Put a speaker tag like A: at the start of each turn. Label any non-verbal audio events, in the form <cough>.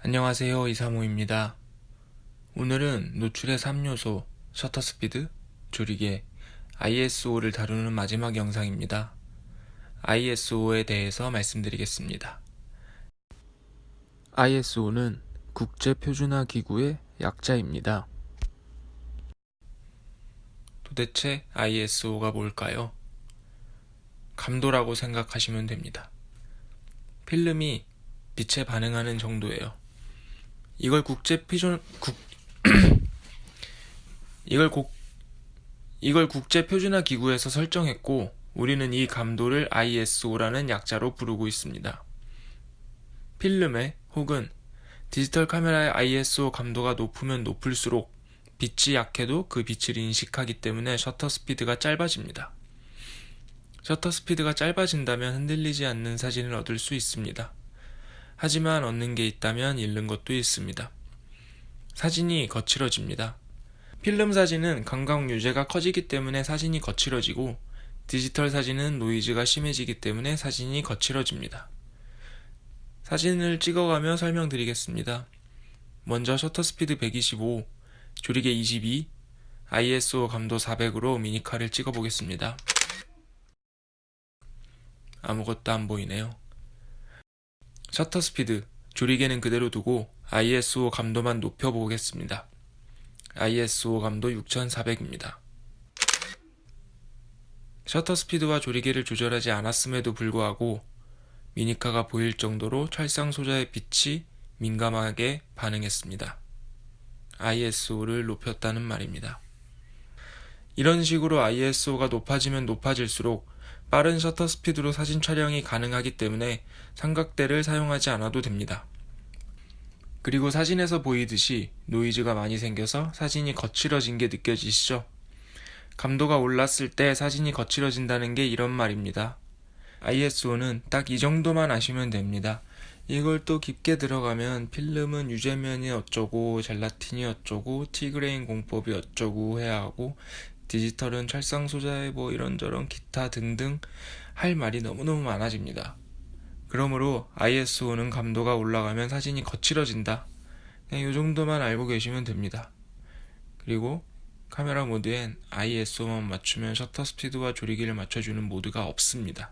A: 안녕하세요. 이사모입니다. 오늘은 노출의 3요소, 셔터 스피드, 조리개, ISO를 다루는 마지막 영상입니다. ISO에 대해서 말씀드리겠습니다. ISO는 국제표준화 기구의 약자입니다. 도대체 ISO가 뭘까요? 감도라고 생각하시면 됩니다. 필름이 빛에 반응하는 정도예요. 이걸 국제 표준 국 <clears throat> 이걸 국 이걸 국제 표준화 기구에서 설정했고 우리는 이 감도를 ISO라는 약자로 부르고 있습니다. 필름의 혹은 디지털 카메라의 ISO 감도가 높으면 높을수록 빛이 약해도 그 빛을 인식하기 때문에 셔터 스피드가 짧아집니다. 셔터 스피드가 짧아진다면 흔들리지 않는 사진을 얻을 수 있습니다. 하지만 얻는 게 있다면 잃는 것도 있습니다. 사진이 거칠어집니다. 필름 사진은 감각 유제가 커지기 때문에 사진이 거칠어지고 디지털 사진은 노이즈가 심해지기 때문에 사진이 거칠어집니다. 사진을 찍어가며 설명드리겠습니다. 먼저 셔터 스피드 125, 조리개 22, ISO 감도 400으로 미니카를 찍어보겠습니다. 아무것도 안 보이네요. 셔터 스피드, 조리개는 그대로 두고 ISO 감도만 높여보겠습니다. ISO 감도 6400입니다. 셔터 스피드와 조리개를 조절하지 않았음에도 불구하고 미니카가 보일 정도로 찰상 소자의 빛이 민감하게 반응했습니다. ISO를 높였다는 말입니다. 이런 식으로 ISO가 높아지면 높아질수록 빠른 셔터 스피드로 사진 촬영이 가능하기 때문에 삼각대를 사용하지 않아도 됩니다. 그리고 사진에서 보이듯이 노이즈가 많이 생겨서 사진이 거칠어진 게 느껴지시죠? 감도가 올랐을 때 사진이 거칠어진다는 게 이런 말입니다. ISO는 딱 이 정도만 아시면 됩니다. 이걸 또 깊게 들어가면 필름은 유제면이 어쩌고 젤라틴이 어쩌고 티그레인 공법이 어쩌고 해야 하고 디지털은 찰상 소자의 뭐 이런저런 기타 등등 할 말이 너무너무 많아집니다. 그러므로 ISO는 감도가 올라가면 사진이 거칠어진다. 그냥 이 정도만 알고 계시면 됩니다. 그리고 카메라 모드엔 ISO만 맞추면 셔터 스피드와 조리기를 맞춰주는 모드가 없습니다.